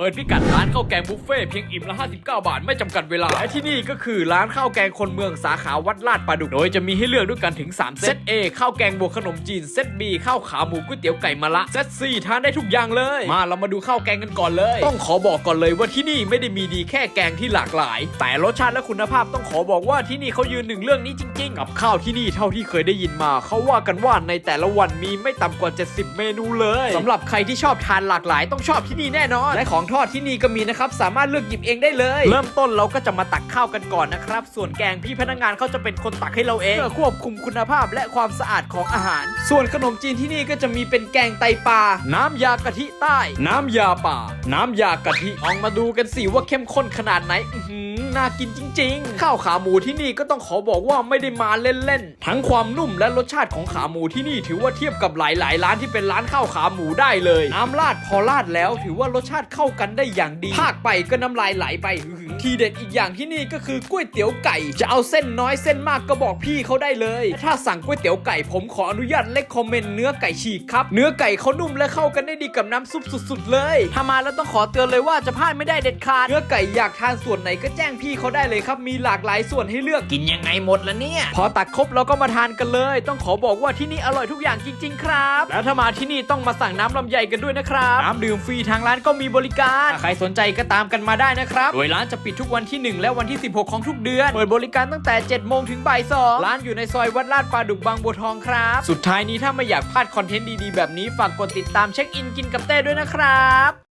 เปิดพิกัดร้านข้าวแกงบุฟเฟ่เพียงอิ่มละ 59 บาท ไม่จำกัดเวลา และที่นี่ก็คือร้านข้าวแกงคนเมืองสาขาวัดลาดปลาดุก โดยจะมีให้เลือกด้วยกันถึง 3 เซต A ข้าวแกงบวกขนมจีน เซต B ข้าวขาหมูก๋วยเตี๋ยวไก่มะละ เซต C ทานได้ทุกอย่างเลย มาเรามาดูข้าวแกงกันก่อนเลย ต้องขอบอกก่อนเลยว่าที่นี่ไม่ได้มีดีแค่แกงที่หลากหลาย แต่รสชาติและคุณภาพต้องขอบอกว่าที่นี่เขายืนหนึ่งเรื่องนี้จริง ๆ กับข้าวที่นี่เท่าที่เคยได้ยินมาเขาว่ากันว่าในแต่ละวันมีไม่ต่ำกว่า 70 เมนูเลยสำหรับใครที่ชอบทานหลากหลาย ต้องชอบที่นี่แน่นอนและของทอดที่นี่ก็มีนะครับ สามารถเลือกหยิบเองได้เลย เริ่มต้นเราก็จะมาตักข้าวกันก่อนนะครับ ส่วนแกงพี่พนักงานเขาจะเป็นคนตักให้เราเองเพื่อควบคุมคุณภาพและความสะอาดของอาหาร ส่วนขนมจีนที่นี่ก็จะมีเป็นแกงไตปลา น้ำยากะทิใต้ น้ำยาป่า น้ำยากะทิลองมาดูกันสิว่าเข้มข้นขนาดไหนอื้อหือน่ากินจริง ๆ ข้าวขาหมูที่นี่ก็ต้องขอบอกว่าไม่ได้มาเล่นๆ ทั้งความนุ่มและรสชาติของขาหมูที่นี่ถือว่าเทียบกับหลายๆ ร้านที่เป็นร้านข้าวขาหมูได้เลย น้ำราดพอราดแล้วถือว่ารสชาติเข้ากันได้อย่างดีภาคไปก็น้ำลายไหลไปอื้อหือทีเด็ดอีกอย่างที่นี่ก็คือก๋วยเตี๋ยวไก่ จะเอาเส้นน้อยเส้นมากก็บอกพี่เขาได้เลย ถ้าสั่งก๋วยเตี๋ยวไก่ผมขออนุญาตเล็กคอมเมนต์เนื้อไก่ฉีกครับ เนื้อไก่เขานุ่มและเข้ากันได้ดีกับน้ำซุปสุด ๆ เลย ถ้ามาแล้วต้องขอเตือนเลยว่าจะพลาดไม่ได้เด็ดขาด เนื้อไก่อยากทานส่วนไหนก็แจ้งพี่เขาได้เลยครับ มีหลากหลายส่วนให้เลือก กินยังไงหมดละเนี่ย พอตักครบเราก็มาทานกันเลย ต้องขอบอกว่าที่นี่อร่อยทุกอย่างจริง ๆ ครับ แล้วถ้ามาที่นี่ต้องมาสั่งน้ำลำไยกันด้วยนะครับ น้ำดื่มฟรีทางร้านก็มีบริการถ้าใครสนใจก็ตามกันมาได้นะครับ โดยร้านจะปิดทุกวันที่ 1 และวันที่ 16 ของทุกเดือน เปิดบริการตั้งแต่ 7 โมงถึงบ่าย2ร้านอยู่ในซอยวัดลาดปลาดุกบางบัวทองครับ สุดท้ายนี้ถ้าไม่อยากพลาดคอนเทนต์ดีๆแบบนี้ฝากกดติดตามเช็คอินกินกับเต้ด้วยนะครับ